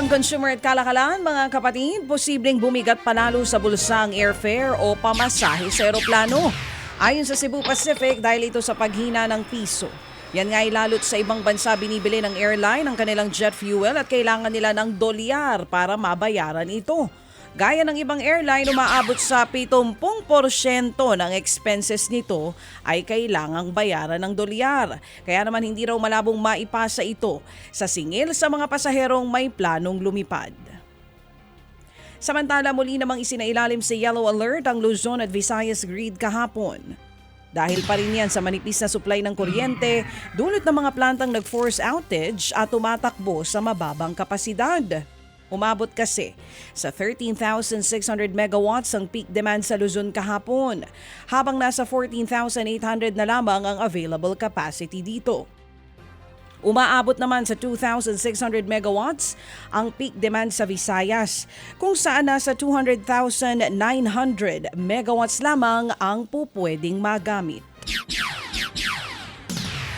balitang consumer at kalakalan, mga kapatid, posibleng bumigat panalo sa bulsang airfare o pamasahe sa eroplano. Ayon sa Cebu Pacific, dahil ito sa paghina ng piso. Yan nga ay lalo't sa ibang bansa binibili ng airline ang kanilang jet fuel at kailangan nila ng dolyar para mabayaran ito. Gaya ng ibang airline, umaabot sa 70% ng expenses nito ay kailangang bayaran ng dolyar. Kaya naman hindi raw malabong maipasa ito sa singil sa mga pasaherong may planong lumipad. Samantala muli namang isinailalim sa yellow alert ang Luzon at Visayas grid kahapon. Dahil pa rin yan sa manipis na supply ng kuryente, dulot ng mga plantang nag-force outage at tumatakbo sa mababang kapasidad. Umabot kasi sa 13,600 megawatts ang peak demand sa Luzon kahapon, habang nasa 14,800 na lamang ang available capacity dito. Umaabot naman sa 2,600 megawatts ang peak demand sa Visayas, kung saan nasa 200,900 megawatts lamang ang pupwedeng magamit.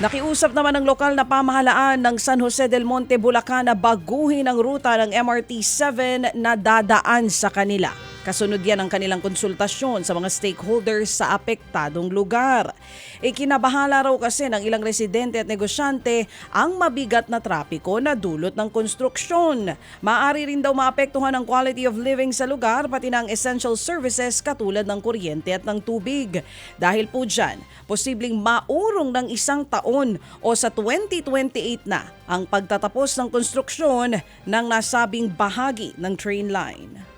Nakiusap naman ng lokal na pamahalaan ng San Jose del Monte, Bulacan na baguhin ang ruta ng MRT 7 na dadaan sa kanila. Kasunod yan ang kanilang konsultasyon sa mga stakeholders sa apektadong lugar. Ikinabahala raw kasi ng ilang residente at negosyante ang mabigat na trapiko na dulot ng konstruksyon. Maari rin daw maapektuhan ang quality of living sa lugar pati ng essential services katulad ng kuryente at ng tubig. Dahil po dyan, posibleng maurong ng isang taon o sa 2028 na ang pagtatapos ng konstruksyon ng nasabing bahagi ng train line.